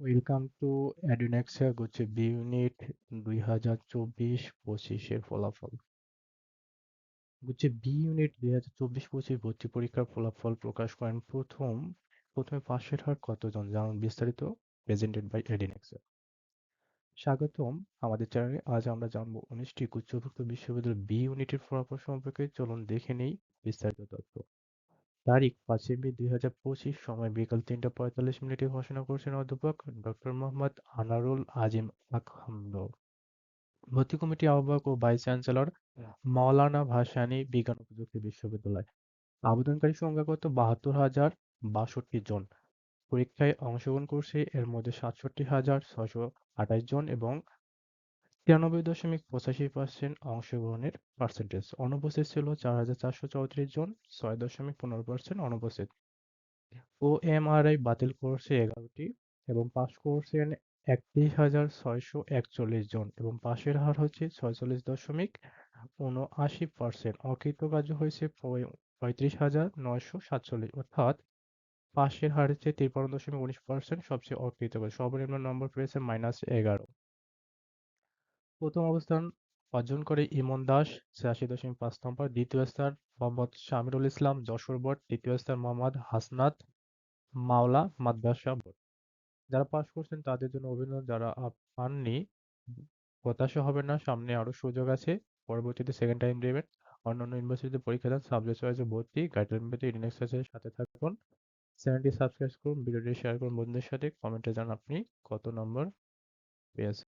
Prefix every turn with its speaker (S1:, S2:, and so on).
S1: Welcome to অ্যাডুনেক্সা গুচ্ছে B unit দুই হাজার চব্বিশ পঁচিশের ফলাফল। গুচ্ছে বি ইউনিট দুই হাজার চব্বিশ পঁচিশ ভর্তি পরীক্ষার ফলাফল প্রকাশ করেন প্রথম, প্রথমে পাশের হার কতজন, জানুন বিস্তারিত। প্রেজেন্টেড বাই এডিনেক্সা স্বাগতম আমাদের চ্যানেলে আজ আমরা জানব উনিশটি গুচ্ছভুক্ত বিশ্ববিদ্যালয় বি ইউনিটের ফলাফল সম্পর্কে। চলুন দেখে নেই বিস্তারিত তথ্য। তারিখ পাঁচই মে দুই হাজার পঁচিশ, সময় বিকাল তিনটা পঁয়তাল্লিশ মিনিটে ঘোষণা করেছেন অধ্যাপক ডক্টর মোহাম্মদ আনারুল আজিম আকহামদ। ভর্তি কমিটি আহ্বায়ক ও ভাইস চ্যান্সেলর মাওলানা ভাসানী বিজ্ঞান প্রযুক্তি বিশ্ববিদ্যালয়। আবেদনকারী সংখ্যা কত? বাহাত্তর হাজার বাষট্টি জন। পরীক্ষায় অংশগ্রহণ করছে এর মধ্যে সাতষট্টি হাজার ছশো আঠাশ জন এবং তিরানব্বই দশমিক পঁচাশি পার্সেন্ট অংশগ্রহণের পার্সেন্টেজ অনুপস্থিত ছিল চার হাজার চারশো চৌত্রিশ জন, ছয় দশমিক পনেরো পার্সেন্ট অনুপস্থিত। ও এমআরআই বাতিল করছে এগারোটি এবং পাস করছেন একত্রিশ হাজার ছয়শো একচল্লিশ জন এবং পাশের হার হচ্ছে ছয়চল্লিশ দশমিক উনআশি পার্সেন্ট অকৃতকার্য হয়েছে পঁয়ত্রিশ হাজার নয়শো সাতচল্লিশ। অর্থাৎ পাশের হার হচ্ছে তিপ্পান্ন দশমিক উনিশ পার্সেন্ট সবচেয়ে অকৃতকার্য। সর্বনিম্ন নম্বর পেয়েছে মাইনাস এগারো। প্রথম অবস্থান অর্জন করে ইমন দাস, ছিয়াশি দশমিক পাঁচ নম্বর। দ্বিতীয় স্থান মোহাম্মদ শামিরুল ইসলাম, যশোর বোর্ড। তৃতীয় স্থান মোহাম্মদ হাসনাত মাওলা মাদ্রাসা বোর্ড। যারা পাশ করছেন, তাদের জন্য অভিনন্দন। যারা পাননি হতাশা হবে না। সামনে আরও সুযোগ আছে। পরবর্তীতে সেকেন্ড টাইম দেবেন। অন্যান্য ইউনিভার্সিটিতে পরীক্ষা দেন। সাবজেক্ট ওয়াইজে ভর্তি। গাইডলাইন পেতে ইডিনেক্সের সাথে থাকুন। চ্যানেলটি সাবস্ক্রাইব করুন। ভিডিওটি শেয়ার করুন বন্ধুদের সাথে। কমেন্টে জানান আপনি কত নম্বর পেয়েছেন।